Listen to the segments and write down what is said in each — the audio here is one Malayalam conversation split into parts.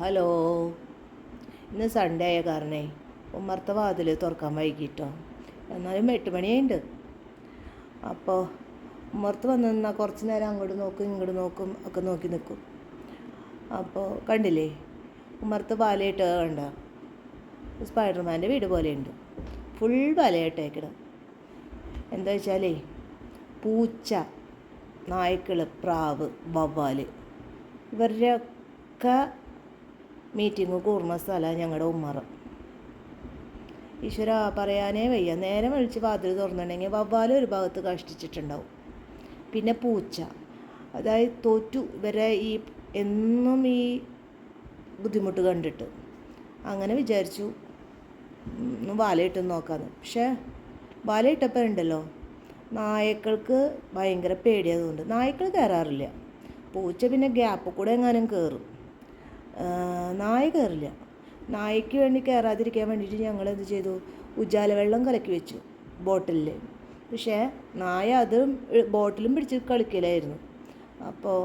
ഹലോ. ഇന്ന് സൺഡേ ആയ കാരണേ ഉമ്മർത്ത വാതിൽ തുറക്കാൻ വൈകിട്ടോ. എന്നാലും എട്ട് മണിയുണ്ട് അപ്പോൾ ഉമ്മർത്ത് വന്ന് നിന്നാൽ കുറച്ച് നേരം അങ്ങോട്ട് നോക്കും ഇങ്ങോട്ട് നോക്കും ഒക്കെ നോക്കി നിൽക്കും അപ്പോൾ കണ്ടില്ലേ ഉമ്മർത്ത് പാലയിട്ട് കണ്ട? സ്പൈഡർമാന്റെ വീട് പോലെയുണ്ട്. ഫുൾ വലയിട്ടേക്കണം എന്താ വെച്ചാലേ പൂച്ച നായ്ക്കൾ പ്രാവ് വവ്വാൽ ഇവരുടെയൊക്കെ മീറ്റിംഗ് കൂർന്ന സ്ഥലമാണ് ഞങ്ങളുടെ ഉമ്മറം. ഈശ്വര പറയാനേ വയ്യ. നേരം വിളിച്ച് വാതിൽ തുറന്നിട്ടുണ്ടെങ്കിൽ വവ്വാൽ ഒരു ഭാഗത്ത് കഷ്ടിച്ചിട്ടുണ്ടാവും. പിന്നെ പൂച്ച. അതായത് തോറ്റു ഇവരെ ഈ എന്നും ഈ ബുദ്ധിമുട്ട് കണ്ടിട്ട്. അങ്ങനെ വിചാരിച്ചു. നോക്കാന്ന്. നോക്കാമെന്ന് പക്ഷേ വാലയിട്ടപ്പോൾ ഉണ്ടല്ലോ. നായക്കൾക്ക് ഭയങ്കര പേടിയായതുകൊണ്ട് നായ്ക്കൾ കയറാറില്ല പൂച്ച പിന്നെ ഗ്യാപ്പ് കൂടെ എങ്ങാനും കയറും നായ കയറില്ല. നായയ്ക്ക് വേണ്ടി കയറാതിരിക്കാൻ വേണ്ടിയിട്ട് ഞങ്ങൾ എന്ത് ചെയ്തു? ഉജാല വെള്ളം കലക്കി വെച്ചു ബോട്ടിലിൽ പക്ഷേ നായ അത് ബോട്ടിലും പിടിച്ച് കളിക്കലായിരുന്നു. അപ്പോൾ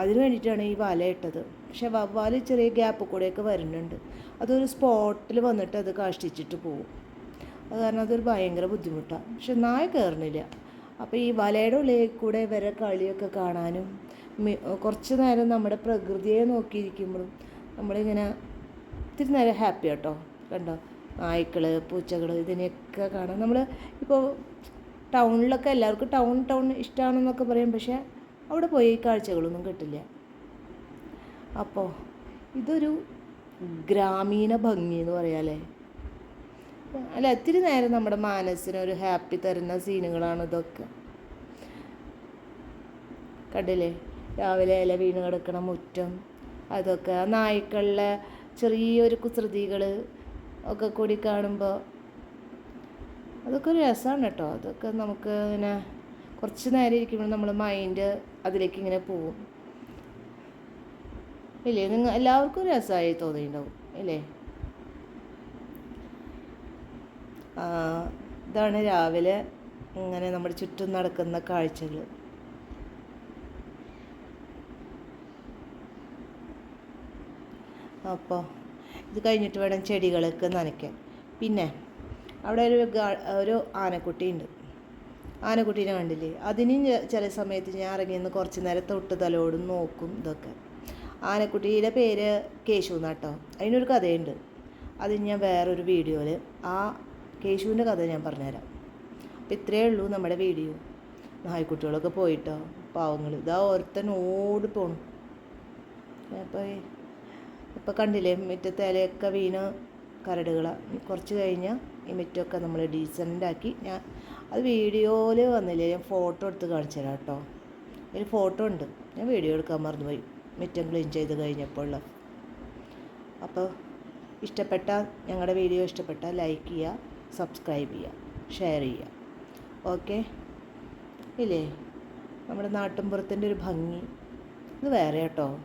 അതിന് വേണ്ടിയിട്ടാണ് ഈ വല ഇട്ടത്. പക്ഷേ വവ്വാൽ ചെറിയ ഗ്യാപ്പ് കൂടെയൊക്കെ വരുന്നുണ്ട്. അതൊരു സ്പോട്ടിൽ വന്നിട്ട് അത് കാഷ്ടിച്ചിട്ട് പോവും. അത് കാരണം അതൊരു ഭയങ്കര ബുദ്ധിമുട്ടാണ് പക്ഷെ നായ കയറണില്ല. അപ്പോൾ ഈ വലയുടെ ഉള്ളിൽ കൂടെ വരെ കളിയൊക്കെ കാണാനും കുറച്ച് നേരം നമ്മുടെ പ്രകൃതിയെ നോക്കിയിരിക്കുമ്പോഴും നമ്മളിങ്ങനെ ഇത്തിരി നേരം ഹാപ്പി കേട്ടോ കണ്ടോ? നായ്ക്കൾ പൂച്ചകൾ ഇതിനെയൊക്കെ കാണാൻ നമ്മൾ ഇപ്പോൾ ടൗണിലൊക്കെ എല്ലാവർക്കും ടൗൺ ടൗൺ ഇഷ്ടമാണെന്നൊക്കെ പറയും പക്ഷേ അവിടെ പോയി കാഴ്ചകളൊന്നും കിട്ടില്ല. അപ്പോൾ ഇതൊരു ഗ്രാമീണ ഭംഗി എന്ന് പറയാല്ലേ അല്ല ഒത്തിരി നേരം നമ്മുടെ മനസ്സിന് ഒരു ഹാപ്പി തരുന്ന സീനുകളാണ് ഇതൊക്കെ. കണ്ടില്ലേ? രാവിലെ ഇല വീണ് കിടക്കണ മുറ്റം അതൊക്കെ. ആ നായ്ക്കളിലെ ചെറിയൊരു കുസൃതികൾ ഒക്കെ കൂടി കാണുമ്പോൾ അതൊക്കെ ഒരു രസമാണ് കേട്ടോ. അതൊക്കെ നമുക്ക് ഇങ്ങനെ കുറച്ച് നേരം ഇരിക്കുമ്പോൾ നമ്മൾ മൈൻഡ് അതിലേക്ക് ഇങ്ങനെ പോവും. ഇല്ലേ? നിങ്ങൾ എല്ലാവർക്കും രസമായി തോന്നിയിട്ടുണ്ടാവും ഇല്ലേ? ഇതാണ് രാവിലെ ഇങ്ങനെ നമ്മുടെ ചുറ്റും നടക്കുന്ന കാഴ്ചകൾ. അപ്പോൾ ഇത് കഴിഞ്ഞിട്ട് വേണം ചെടികളൊക്കെ നനയ്ക്കാൻ. പിന്നെ അവിടെ ഒരു ഒരു ആനക്കുട്ടി ഉണ്ട് ആനക്കുട്ടീനെ കണ്ടില്ലേ? അതിന് ചില സമയത്ത് ഞാൻ ഇറങ്ങി നിന്ന് കുറച്ച് നേരം തൊട്ട് തലോടും നോക്കും ഇതൊക്കെ. ആനക്കുട്ടിയുടെ പേര് കേശു എന്നാട്ടോ അതിനൊരു കഥയുണ്ട്. അത് ഞാൻ വേറൊരു വീഡിയോയിൽ ആ കേശുവിന്റെ കഥ ഞാൻ പറഞ്ഞുതരാം. അപ്പം ഇത്രയേ ഉള്ളൂ നമ്മുടെ വീഡിയോ. നായ്ക്കുട്ടികളൊക്കെ പോയിട്ടോ? പാവങ്ങൾ ഇതാ ഓരോരുത്തൻ ഓടി പോണു. അപ്പോൾ ഇപ്പോൾ കണ്ടില്ലേ മുറ്റത്തെ ഇലയൊക്കെ വീണ് കരടുകളാണ് കുറച്ച് കഴിഞ്ഞാൽ ഈ മുറ്റമൊക്കെ നമ്മൾ ഡീസന്റാക്കി ഞാൻ അത് വീഡിയോയിൽ വന്നില്ലേ? ഞാൻ ഫോട്ടോ എടുത്ത് കാണിച്ചു തരാം കേട്ടോ. അതിൽ ഫോട്ടോ ഉണ്ട്. ഞാൻ വീഡിയോ എടുക്കാൻ മറന്നുപോയി. മുറ്റം ക്ലീൻ ചെയ്ത് കഴിഞ്ഞപ്പോൾ അപ്പോൾ ഇഷ്ടപ്പെട്ട ഞങ്ങളുടെ വീഡിയോ ഇഷ്ടപ്പെട്ട ലൈക്ക് ചെയ്യുക. സബ്സ്ക്രൈബ് ചെയ്യുക ഷെയർ ചെയ്യുക. ഓക്കെ? ഇല്ലേ? നമ്മുടെ നാട്ടിൻപുറത്തിന്റെ ഒരു ഭംഗി. ഇത് വേറെ കേട്ടോ.